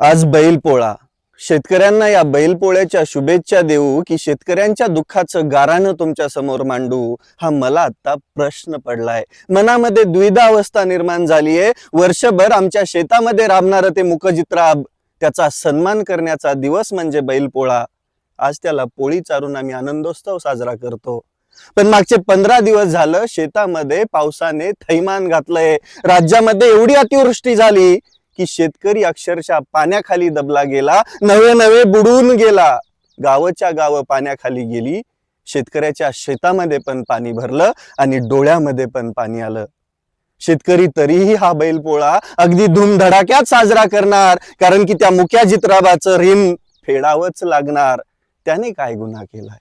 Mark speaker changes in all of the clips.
Speaker 1: आज बैलपोळा. शेतकऱ्यांना या बैलपोळ्याच्या शुभेच्छा देऊ की शेतकऱ्यांच्या दुःखाचं गारानं तुमच्यासमोर मांडू हा मला आता प्रश्न पडलाय. मनामध्ये द्विधा अवस्था निर्माण झालीये. वर्षभर आमच्या शेतामध्ये राबणारं ते मुखजित्राब त्याचा सन्मान करण्याचा दिवस म्हणजे बैलपोळा. आज त्याला पोळी चारून आम्ही आनंदोत्सव साजरा करतो. पण मागचे पंधरा दिवस झालं शेतामध्ये पावसाने थैमान घातलंय. राज्यामध्ये एवढी अतिवृष्टी झाली. की शेतकरी अक्षरशः पाण्याखाली दबला गेला नवे नवे बुडून गेला. गावच्या गाव पाण्याखाली गेली शेतकऱ्याच्या शेतामध्ये पण पाणी भरलं आणि डोळ्यामध्ये पण पाणी आलं. शेतकरी तरीही हा बैलपोळा अगदी धूमधडाक्यात साजरा करणार कारण की त्या मुक्या जित्राबाचं रिम फेडावंच लागणार. त्याने काय गुन्हा केलाय?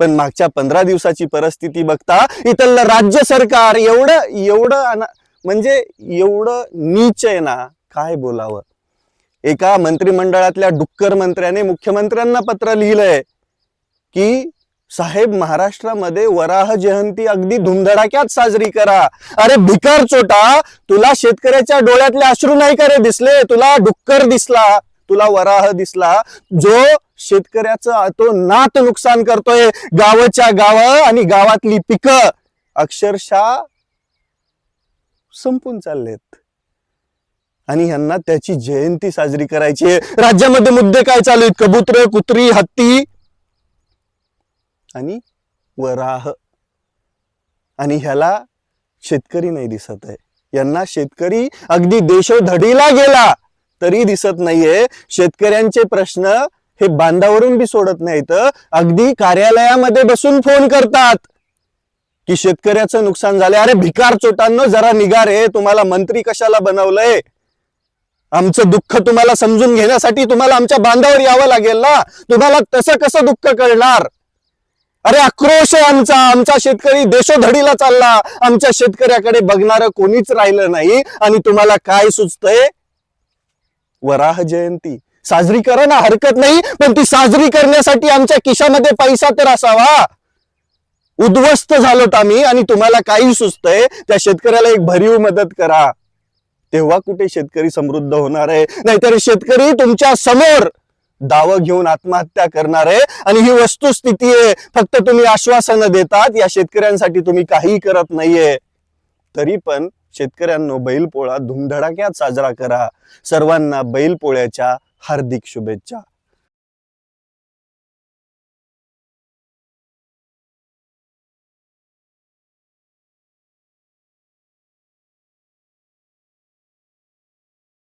Speaker 1: पण मागच्या पंधरा दिवसाची परिस्थिती बघता इथलं राज्य सरकार एवढं एवढं म्हणजे एवढं नीच आहे ना काय बोलावं? एका मंत्रिमंडळातल्या डुक्कर मंत्र्याने मुख्यमंत्र्यांना पत्र लिहिलंय की साहेब महाराष्ट्रामध्ये वराह जयंती अगदी धुमधडाक्यात साजरी करा. अरे भिकार चोटा तुला शेतकऱ्याच्या डोळ्यातले अश्रू नाही का रे दिसले? तुला डुक्कर दिसला तुला वराह दिसला. जो शेतकऱ्याचं तो नात नुकसान करतोय गावाच्या गाव आणि गावातली पिकं अक्षरशः संपून चाललेत. आणि ह्यांना त्याची जयंती साजरी करायची आहे. राज्यामध्ये मुद्दे काय चालू आहेत? कबूतर कुत्री हत्ती आणि वराह. आणि ह्याला शेतकरी नाही दिसत आहे. यांना शेतकरी अगदी देशोधडीला गेला तरी दिसत नाहीये. शेतकऱ्यांचे प्रश्न हे बांधावरून बी सोडत नाहीत. अगदी कार्यालयामध्ये बसून फोन करतात की शेतकऱ्याचं नुकसान झालंय. अरे भिकार चोटांनो जरा निघा रे. तुम्हाला मंत्री कशाला बनवलंय? आमचं दुःख तुम्हाला समजून घेण्यासाठी तुम्हाला आमच्या बांधावर यावं लागेल ना. तुम्हाला तसं कसं दुःख कळणार? अरे आक्रोश आहे आमचा. आमचा शेतकरी देशोधडीला चालला. आमच्या शेतकऱ्याकडे बघणारं कोणीच राहिलं नाही आणि तुम्हाला काय सुचतंय? वराह जयंती. साजरी करा ना हरकत नाही पण ती साजरी करण्यासाठी आमच्या खिशामध्ये पैसा तर असावा. उद्ध्वस्त झालोत आम्ही आणि तुम्हाला काही सुचतंय त्या शेतकऱ्याला एक भरीव मदत करा. तेव्हा कुठे शेतकरी समृद्ध होणार आहे? नाहीतर शेतकरी तुमच्यासमोर दावं घेऊन आत्महत्या करणार आहे आणि ही वस्तुस्थिती आहे. फक्त तुम्ही आश्वासनं देतात या शेतकऱ्यांसाठी तुम्ही काही करत नाहीये. तरी पण शेतकऱ्यांनो बैलपोळा धुमधडाक्यात साजरा करा. सर्वांना बैलपोळ्याच्या हार्दिक शुभेच्छा.